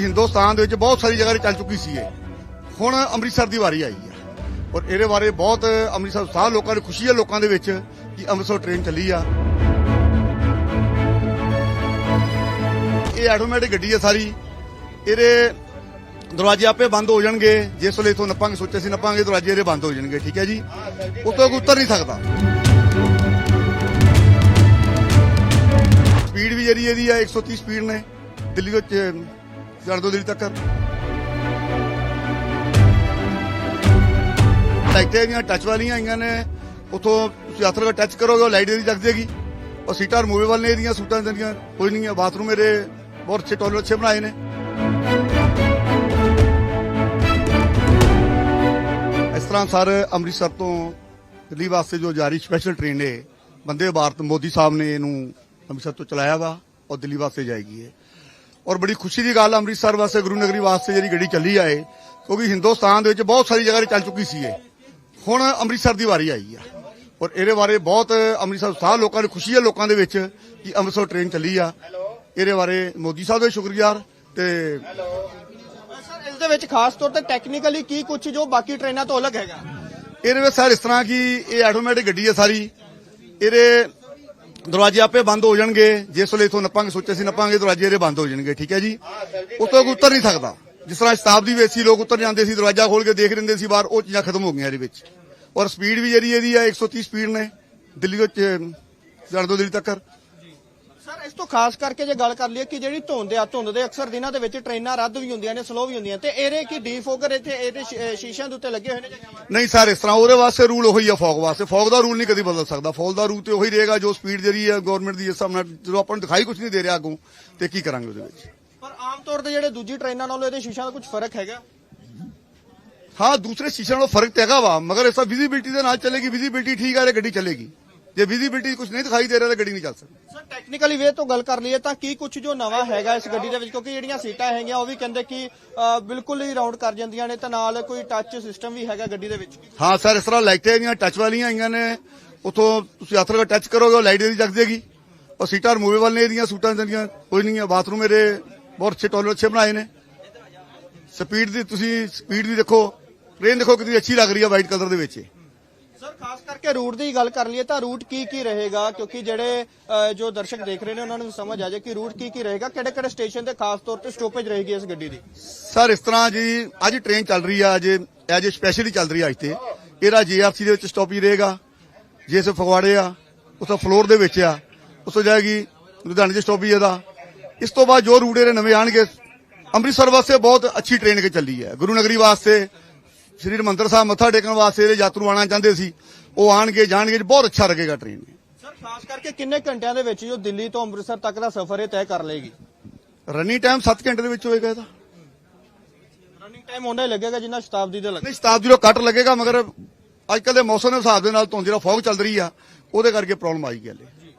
ਹਿੰਦੁਸਤਾਨ ਦੇ ਵਿੱਚ ਬਹੁਤ ਸਾਰੀ ਜਗ੍ਹਾ ਤੇ ਚੱਲ ਚੁੱਕੀ ਸੀ ਇਹ। ਹੁਣ ਅੰਮ੍ਰਿਤਸਰ ਦੀ ਵਾਰੀ ਆਈ ਹੈ ਔਰ ਇਹਦੇ ਬਾਰੇ ਬਹੁਤ ਅੰਮ੍ਰਿਤਸਰ ਸਾਹ ਲੋਕਾਂ ਦੀ, ਖੁਸ਼ੀ ਹੈ ਲੋਕਾਂ ਦੇ ਵਿੱਚ ਕਿ ਅੰਮ੍ਰਿਤਸਰ ਟ੍ਰੇਨ ਚੱਲੀ ਆ। ਇਹ ਆਟੋਮੈਟਿਕ ਗੱਡੀ ਹੈ ਸਾਰੀ। ਇਹਦੇ ਦਰਵਾਜ਼ੇ ਆਪੇ ਬੰਦ ਹੋ ਜਾਣਗੇ। ਜਿਸ ਵੇਲੇ ਇਥੋਂ ਨੱਪਾਂਗੇ, ਸੋਚਿਆ ਸੀ ਨੱਪਾਂਗੇ, ਦਰਵਾਜ਼ੇ ਇਹਦੇ ਬੰਦ ਹੋ ਜਾਣਗੇ, ਠੀਕ ਹੈ ਜੀ? ਉੱਤੋਂ ਕੋਈ ਉਤਰ ਨਹੀਂ ਸਕਦਾ। ਸਪੀਡ ਵੀ ਜਿਹੜੀ ਇਹਦੀ ਆ 130 ਸਪੀਡ ਨੇ। ਦਿੱਲੀ ਤੋਂ ਚ- ਦੋ ਦਿੱਲੀ ਤੱਕ। ਲਾਈਟਾਂ ਦੀਆਂ ਟੱਚ ਵਾਲੀਆਂ ਆਈਆਂ ਨੇ, ਉਥੋਂ ਤੁਸੀਂ ਹੱਥ ਨਾਲ ਟੱਚ ਕਰੋਗੇ, ਉਹ ਲਾਈਟ ਇਹਦੀ ਜਗ ਜਾਏਗੀ ਔਰ ਸੀਟਾਂ ਰਿਮੂਵੇਬਲ ਨੇ ਇਹਦੀਆਂ, ਸੂਟਾਂ ਦੀਆਂ, ਕੋਈ ਨਹੀਂ ਹੈ। ਬਾਥਰੂਮ ਇਹਦੇ ਬਹੁਤ ਅੱਛੇ ਟੋਇਲਟ ਅੱਛੇ ਬਣਾਏ ਨੇ। ਇਸ ਤਰ੍ਹਾਂ ਸਰ ਅੰਮ੍ਰਿਤਸਰ ਤੋਂ ਦਿੱਲੀ ਵਾਸਤੇ ਜੋ ਜਾਰੀ ਸਪੈਸ਼ਲ ਟ੍ਰੇਨ ਹੈ ਬੰਦੇ ਭਾਰਤ ਮੋਦੀ ਸਾਹਿਬ ਨੇ ਇਹਨੂੰ ਅੰਮ੍ਰਿਤਸਰ ਤੋਂ ਚਲਾਇਆ ਵਾ ਔਰ ਦਿੱਲੀ ਵਾਸਤੇ ਜਾਏਗੀ ਇਹ। ਔਰ ਬੜੀ ਖੁਸ਼ੀ ਦੀ ਗੱਲ ਅੰਮ੍ਰਿਤਸਰ ਵਾਸਤੇ ਗੁਰੂ ਨਗਰੀ ਵਾਸਤੇ ਜਿਹੜੀ ਗੱਡੀ ਚੱਲੀ ਆਏ ਕਿਉਂਕਿ ਹਿੰਦੁਸਤਾਨ ਦੇ ਵਿੱਚ ਬਹੁਤ ਸਾਰੀ ਜਗ੍ਹਾ ਤੇ ਚੱਲ ਚੁੱਕੀ ਸੀ ਇਹ। ਹੁਣ ਅੰਮ੍ਰਿਤਸਰ ਦੀ ਵਾਰੀ ਆਈ ਆ। ਔਰ ਇਹਦੇ ਬਾਰੇ ਬਹੁਤ ਅੰਮ੍ਰਿਤਸਰ ਸਾਹ ਲੋਕਾਂ ਦੀ ਖੁਸ਼ੀ ਹੈ ਲੋਕਾਂ ਦੇ ਵਿੱਚ ਕਿ ਅੰਮ੍ਰਿਤਸਰ ਟ੍ਰੇਨ ਚੱਲੀ ਆ। ਇਹਦੇ ਬਾਰੇ ਮੋਦੀ ਸਾਹਿਬ ਦੇ ਸ਼ੁਕਰਗੁਜ਼ਾਰ ਤੇ ਇਸ ਦੇ ਵਿੱਚ ਖਾਸ ਤੌਰ ਤੇ ਟੈਕਨੀਕਲੀ ਕੀ ਕੁਝ ਜੋ ਬਾਕੀ ਟ੍ਰੇਨਾਂ ਤੋਂ ਅਲੱਗ ਹੈਗਾ? ਇਹਦੇ ਵਿੱਚ ਸਰ ਇਸ ਤਰ੍ਹਾਂ ਕਿ ਇਹ ਆਟੋਮੈਟਿਕ ਗੱਡੀ ਹੈ ਸਾਰੀ। ਇਹਦੇ ਦਰਵਾਜ਼ੇ ਆਪੇ ਬੰਦ ਹੋ ਜਾਣਗੇ। ਜਿਸ ਵੇਲੇ ਇਥੋਂ ਨੱਪਾਂਗੇ ਸੋਚਿਆ ਸੀ ਨੱਪਾਂਗੇ ਦਰਵਾਜ਼ੇ ਇਹਦੇ ਬੰਦ ਹੋ ਜਾਣਗੇ ਠੀਕ ਹੈ ਜੀ? ਉੱਤੋਂ ਕੋਈ ਉਤਰ ਨਹੀਂ ਸਕਦਾ। ਜਿਸ ਤਰ੍ਹਾਂ ਸ਼ਤਾਬਦੀ ਵਿੱਚ ਸੀ ਲੋਕ ਉਤਰ ਜਾਂਦੇ ਸੀ ਦਰਵਾਜ਼ਾ ਖੋਲ ਕੇ ਦੇਖ ਲੈਂਦੇ ਸੀ ਬਾਹਰ ਉਹ ਚੀਜ਼ਾਂ ਖਤਮ ਹੋ ਗਈਆਂ ਇਹਦੇ ਵਿੱਚ। ਔਰ ਸਪੀਡ ਵੀ ਜਿਹੜੀ ਇਹਦੀ ਆ 130 ਸਪੀਡ ਨੇ। ਦਿੱਲੀ ਤੋਂ ਚ- ਚੜ੍ਹ ਦੋ ਦਿੱਲੀ ਤੱਕ। ਸਰ ਇਸ ਤੋਂ ਖਾਸ ਕਰਕੇ ਜੇ ਗੱਲ ਕਰ ਲਈਏ ਕਿ ਜਿਹੜੀ ਧੁੰਦ ਆ ਧੁੰਦ ਦੇ ਅਕਸਰ ਦਿਨਾਂ ਦੇ ਵਿੱਚ ਟ੍ਰੇਨਾਂ ਰੱਦ ਵੀ ਹੁੰਦੀਆਂ ਨੇ ਸਲੋ ਵੀ ਹੁੰਦੀਆਂ ਤੇ ਇਹਦੇ ਕੀ ਡੀਫੋਕਰ ਇੱਥੇ ਇਹਦੇ ਸ਼ੀਸ਼ਿਆਂ ਦੇ ਉੱਤੇ ਲੱਗੇ ਹੋਏ ਨੇ? ਨਹੀਂ ਸਰ ਇਸ ਤਰ੍ਹਾਂ ਉਹਦੇ ਵਾਸਤੇ ਰੂਲ ਉਹੀ ਆ ਫੌਗ ਵਾਸਤੇ। ਫੌਗ ਦਾ ਰੂਲ ਨਹੀਂ ਕਦੀ ਬਦਲ ਸਕਦਾ। ਫੌਗ ਦਾ ਰੂਲ ਤੇ ਉਹੀ ਰਹੇਗਾ ਜੋ ਸਪੀਡ ਜਿਹੜੀ ਹੈ ਗਵਰਨਮੈਂਟ ਦੀ ਇਸ ਹਿਸਾਬ ਨਾਲ ਜਦੋਂ ਆਪਾਂ ਨੂੰ ਦਿਖਾਈ ਕੁਝ ਨਹੀਂ ਦੇ ਰਿਹਾ ਅੱਗੋਂ ਤੇ ਕੀ ਕਰਾਂਗੇ ਉਹਦੇ ਵਿੱਚ? ਪਰ ਆਮ ਤੌਰ ਤੇ ਜਿਹੜੇ ਦੂਜੀ ਟ੍ਰੇਨਾਂ ਨਾਲੋਂ ਇਹਦੇ ਸ਼ੀਸ਼ਿਆਂ ਦਾ ਕੁਝ ਫ਼ਰਕ ਹੈਗਾ? ਹਾਂ ਦੂਸਰੇ ਸ਼ੀਸ਼ਿਆਂ ਨਾਲੋਂ ਫ਼ਰਕ ਤੇ ਹੈਗਾ ਵਾ ਮਗਰ ਇਸ ਵਿਜ਼ਿਬਿਲਟੀ ਦੇ ਨਾਲ ਚੱਲੇਗੀ ਵਿਜ਼ਿਬਿਲਟੀ ਠੀਕ ਆ ਤੇ ਗੱਡੀ ਚੱਲੇਗੀ। ਜੇ ਵਿਜ਼ਿਬਿਲਟੀ ਕੁਝ ਨਹੀਂ ਦਿਖਾਈ ਦੇ ਰਿਹਾ ਤਾਂ ਗੱਡੀ ਨਹੀਂ ਚੱਲ ਸਕਦੀ। ਸਰ ਟੈਕਨੀਕਲੀ ਵੇ ਤੋਂ ਗੱਲ ਕਰ ਲਈਏ ਤਾਂ ਕੀ ਕੁਝ ਜੋ ਨਵਾਂ ਹੈਗਾ ਇਸ ਗੱਡੀ ਦੇ ਵਿੱਚ? ਕਿਉਂਕਿ ਜਿਹੜੀਆਂ ਸੀਟਾਂ ਹੈਗੀਆਂ ਉਹ ਵੀ ਕਹਿੰਦੇ ਕਿ ਬਿਲਕੁਲ ਹੀ ਰਾਉਂਡ ਕਰ ਜਾਂਦੀਆਂ ਨੇ ਤੇ ਨਾਲ ਕੋਈ ਟੱਚ ਸਿਸਟਮ ਵੀ ਹੈਗਾ ਗੱਡੀ ਦੇ ਵਿੱਚ। ਹਾਂ ਸਰ ਇਸ ਤਰ੍ਹਾਂ ਲਾਈਟਾਂ ਦੀਆਂ ਟੱਚ ਵਾਲੀਆਂ ਆਈਆਂ ਨੇ ਉਥੋਂ ਤੁਸੀਂ ਹੱਥ ਨਾਲ ਟੱਚ ਕਰੋਗੇ ਉਹ ਲਾਈਟ ਇਹਦੀ ਜਗ ਜਾਏਗੀ ਔਰ ਸੀਟਾਂ ਰਿਮੂਵੇਬਲ ਨੇ ਇਹਦੀਆਂ ਸੂਟਾਂ ਦੀਆਂ ਕੋਈ ਨਹੀਂ ਹੈ ਬਾਥਰੂਮ ਇਹਦੇ ਬਹੁਤ ਅੱਛੇ ਟੋਇਲਟ ਅੱਛੇ ਬਣਾਏ ਨੇ। ਸਪੀਡ ਦੀ ਤੁਸੀਂ ਸਪੀਡ ਵੀ ਦੇਖੋ ਟ੍ਰੇਨ ਦੇਖੋ ਕਿੰਨੀ ਅੱਛੀ ਲੱਗ ਰਹੀ ਹੈ ਵਾਈਟ ਕਲਰ ਦੇ ਵਿੱਚ। ਇਹ। ਸਰ, ਖਾਸ ਕਰਕੇ ਰੂਟ ਦੀ ਗੱਲ ਕਰ ਲਈਏ ਤਾਂ ਰੂਟ ਕੀ ਕੀ ਰਹੇਗਾ? ਕਿਉਂਕਿ ਜਿਹੜੇ ਜੋ ਦਰਸ਼ਕ ਦੇਖ ਰਹੇ ਨੇ, ਉਹਨਾਂ ਨੂੰ ਸਮਝ ਆ ਜਾਏ ਕਿ ਰੂਟ ਕੀ ਕੀ ਰਹੇਗਾ। ਕਿਹੜੇ ਕਿਹੜੇ ਸਟੇਸ਼ਨ ਤੇ ਖਾਸ ਤੌਰ ਤੇ ਸਟਾਪੇਜ ਰਹੇਗੀ ਇਸ ਗੱਡੀ ਦੀ? ਸਰ, ਇਸ ਤਰ੍ਹਾਂ ਜੀ, ਅੱਜ ਟ੍ਰੇਨ ਚੱਲ ਰਹੀ ਆ, ਅੱਜ ਅੱਜ ਸਪੈਸ਼ਲੀ ਚੱਲ ਰਹੀ ਆ ਅੱਜ ਤੇ। ਇਹਦਾ ਜੀਆਰਸੀ ਦੇ ਵਿੱਚ ਸਟਾਪ ਰਹੇਗਾ। ਜਿਸ ਫਗਵਾੜੇ ਆ ਉਸ ਫਲੋਰ ਦੇ ਵਿੱਚ ਆ। ਉਸ ਤੋਂ ਜਾਏਗੀ, ਲੁਧਿਆਣੇ ਦੇ ਸਟਾਪ ਇਹਦਾ। ਇਸ ਤੋਂ ਬਾਅਦ ਜੋ ਰੂਟ ਇਹਦੇ ਨਵੇਂ ਆਣਗੇ, ਅੰਮ੍ਰਿਤਸਰ ਵਾਸਤੇ ਬਹੁਤ ਅੱਛੀ ਟ੍ਰੇਨ ਕੇ ਚੱਲੀ ਹੈ। ਗੁਰੂ ਨਗਰੀ ਵਾਸਤੇ ਸ੍ਰੀ ਹਰਿਮੰਦਰ ਸਾਹਿਬ ਮੱਥਾ ਟੇਕਣ ਵਾਸਤੇ ਇਹਦੇ ਯਾਤਰੂ ਆਣਾ ਚਾਹੁੰਦੇ ਸੀ ਉਹ ਆਣਗੇ ਜਾਣਗੇ ਬਹੁਤ ਅੱਛਾ ਲੱਗੇਗਾ ਟ੍ਰੇਨ ਸਰ ਖਾਸ ਕਰਕੇ ਕਿੰਨੇ ਘੰਟਿਆਂ ਦੇ ਵਿੱਚ ਜੋ ਦਿੱਲੀ ਤੋਂ ਅੰਮ੍ਰਿਤਸਰ ਤੱਕ ਦਾ ਸਫ਼ਰ ਇਹ ਤੈਅ ਕਰ ਲਏਗੀ? ਰਨਿੰਗ ਟਾਈਮ 7 ਘੰਟੇ ਦੇ ਵਿੱਚ ਹੋਏਗਾ ਇਹਦਾ। ਰਨਿੰਗ ਟਾਈਮ ਉਹਨਾਂ ਹੀ ਲੱਗੇਗਾ ਜਿੰਨਾ ਸ਼ਤਾਬਦੀ ਦੇ ਲੱਗੇ ਨਹੀਂ ਸ਼ਤਾਬਦੀ ਤੋਂ ਕੱਟ ਲੱਗੇਗਾ ਮਗਰ ਅੱਜ ਕੱਲ੍ਹ ਦੇ ਮੌਸਮ ਦੇ ਹਿਸਾਬ ਦੇ ਨਾਲ ਧੁੰਦ ਜਿਹੜਾ ਫੌਗ ਚੱਲ ਰਹੀ ਆ ਉਹਦੇ ਕਰਕੇ ਪ੍ਰੋਬਲਮ ਆਈ ਗਈ ਹਲੇ।